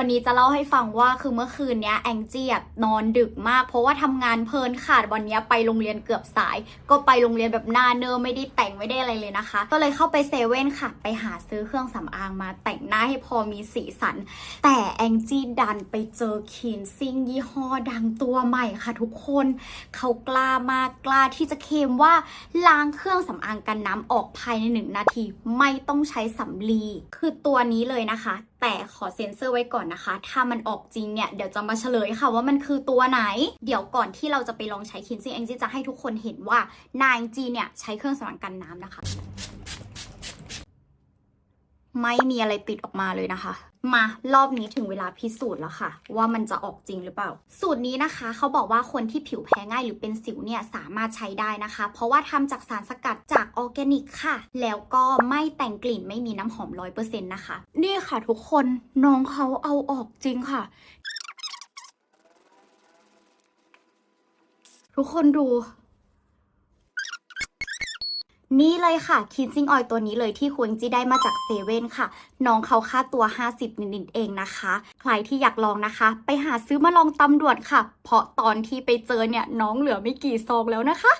วันนี้จะเล่าให้ฟังว่าคือเมื่อคืนเนี้ยแองจี้นอนดึกมาก เพราะว่าทำงานเพลินขาดวันเนี้ยไปโรงเรียนเกือบสาย ก็ไปโรงเรียนแบบหน้าเนอร์ไม่ได้แต่งไม่ได้อะไรเลยนะคะ ก็เลยเข้าไปเซเว่นค่ะ ไปหาซื้อเครื่องสำอางมาแต่งหน้าให้พอมีสีสัน แต่แองจี้ดันไปเจอคินซิ่งยี่ห้อดังตัวใหม่ค่ะทุกคนเขากล้ามากกล้าที่จะเคลมว่าล้างเครื่องสำอางกันน้ำออกภายในหนึ่งนาที ไม่ต้องใช้สำลีคือตัวนี้เลยนะคะแต่ขอเซ็นเซอร์ไว้ก่อนนะคะ ถ้ามันออกจริงเนี่ยเดี๋ยวจะมาเฉลยค่ะว่ามันคือตัวไหน เดี๋ยวก่อนที่เราจะไปลองใช้คินซิ่งแองจี้จะให้ทุกคนเห็นว่า นายจีเนี่ยใช้เครื่องสำอางกันน้ำนะคะ ไม่มีอะไรติดออกมาเลยนะคะ มารอบนี้ถึงเวลาพิสูจน์แล้วค่ะ ว่ามันจะออกจริงหรือเปล่า สูตรนี้นะคะเขาบอกว่าคนที่ผิวแพ้ง่ายหรือเป็นสิวเนี่ยสามารถใช้ได้นะคะ เพราะว่าทำจากสารสกัดจากออร์แกนิกค่ะ แล้วก็ไม่แต่งกลิ่นไม่มีน้ำหอมร้อยเปอร์เซ็นต์นะคะ นี่ค่ะทุกคนน้องเขาเอาออกจริงค่ะ ทุกคนดู นี่เลยค่ะคินซิ่งออยตัวนี้เลยที่คุณจีได้มาจากเซเว่นค่ะ น้องเขาค่าตัว 50 นิดๆเองนะคะ ใครที่อยากลองนะคะ ไปหาซื้อมาลองตำรวจค่ะ เพราะตอนที่ไปเจอเนี่ยน้องเหลือไม่กี่ซองแล้วนะคะ